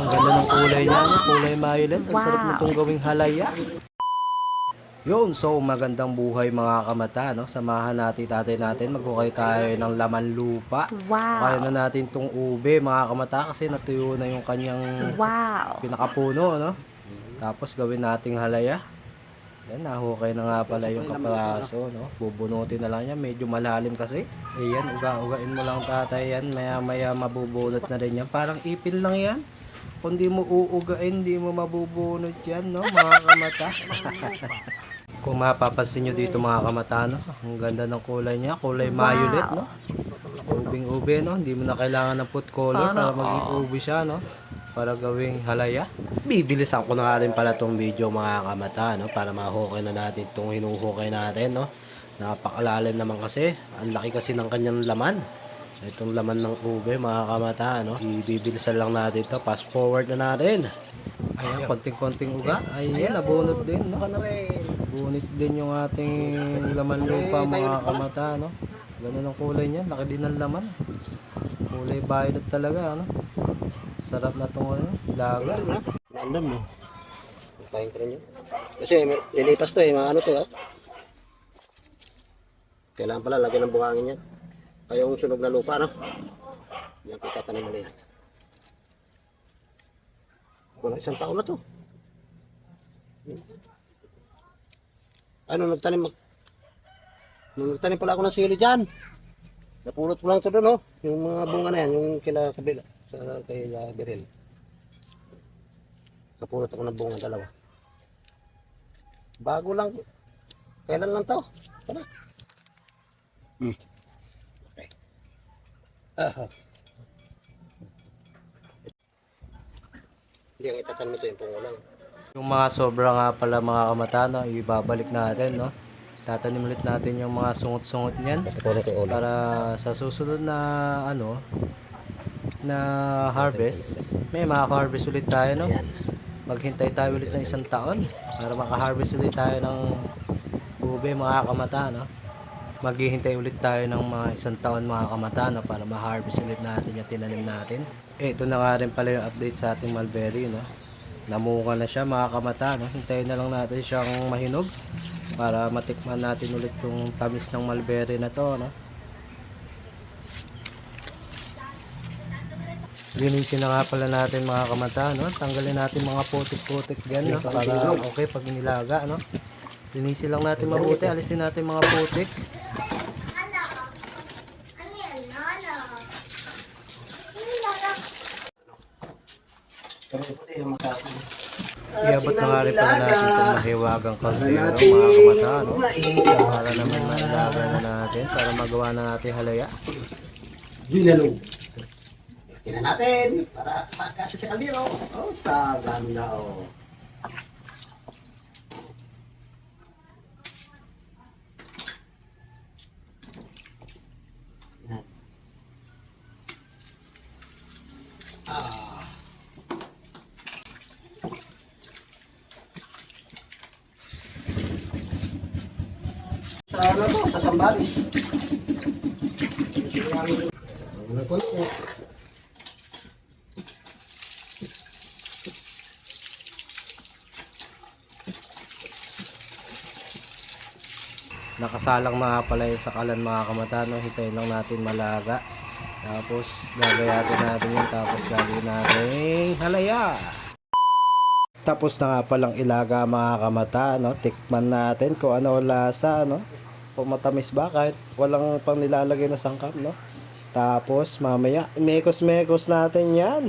Ang ganda ng kulay niya, no? kulay violet. Ang sarap Wow. nitong gawing halaya. Yun, so magandang buhay mga kamata, no? Samahan natin tatay natin, maghukay tayo ng laman lupa. Wow. Kaya na natin tong ube mga kamata kasi natuyo na yung kanyang Wow. pinakapuno, no? Tapos gawin nating halaya. Yan, nahukay na nga pala yung kapraso, no? Bubunutin na lang yan, medyo malalim kasi. Ayan, uga-ugain mo lang tatay yan, maya-maya mabubunot na rin yan. Parang ipin lang yan. Kung di mo uugain, di mo mabubunot yan, no? Mga kamata. Kung mapapansin nyo dito mga kamata, no? Ang ganda ng kulay niya, kulay violet, no? Ubing-ube, no? Hindi mo na kailangan ng food color para maging ube siya, no? Para gawing halaya. Bibilisan ko na nga rin pala tong video mga kamata, no? Para mahukay na natin itong hinuhukay natin, no? Napakalalim naman kasi. Ang laki kasi ng kanyang laman. Itong laman ng ube, mga kamata, no? Ibibilisan lang natin to Fast forward na natin. Ayan, konting-konting uga. Ayan, nabunot din, no? Bunit din yung ating laman lupa, mga kamata, no? Ganun ang kulay niya. Laki din ng laman. Kulay violet talaga, ano? Sarap na itong ano, laga. Nandun mo. Tayo ka rin yun. Kasi lilipas to eh, mga ano to ha. Kailangan pala lagyan ng buhangin yan. Kaya yung sunog na lupa, no? Yan kita tanim mo yan. Kung isang taon na to. Ano, nagtanim mag... Nung nagtanim pala ako ng sili dyan. Napulot ko lang to doon, oh. Yung mga bunga na yan, yung kila kabila, sa uh, Beril. Kapulot ako ng bunga dalawa. Bago lang. Kailan lang to? Tara. Hmm. Hindi ang itatan mo to yung pungulang. Yung mga sobra nga pala mga kamata, no? Ibabalik natin, no? Tatanim ulit natin yung mga sungot-sungot niyan. Para sa susunod na ano na harvest may maka-harvest ulit tayo no maghintay tayo ulit ng isang taon para maka-harvest ulit tayo ng ube mga kamata no maghihintay ulit tayo ng mga isang taon mga kamata no para ma-harvest ulit natin yung tinanim natin ito na nga rin pala yung update sa ating mulberry no namunga na siya mga kamata no hintayin na lang natin siyang mahinog para matikman natin ulit yung tamis ng mulberry na to no Linisin na nga pala natin mga kamata, no? Tanggalin natin mga putik-putik diyan, no? Para okay pag nilaga, no? Linisin lang natin mabuti, alisin natin mga putik. Pero ito yung makakita. Iabot na nga rin pala natin itong mahiwagang kaldero, mga kamata, no? Para naman mailaga na natin, para magawa na natin halaya. Ginalo. Tingnan natin para pagkasya sa kaldero. Oh, sa ganda oh. Ah. Sa ano to? Sa Sambales. Ano po? Nakasalang mga pala yun sa kalan mga kamata, no? Hintayin lang natin malaga. Tapos gagayatin natin yun, tapos gagawin natin halaya. Tapos na nga palang ilaga mga kamata, no? Tikman natin kung ano lasa, no? Kung matamis ba kahit walang pang nilalagay na sangkap, no? Tapos mamaya, mekos-mekos natin yan.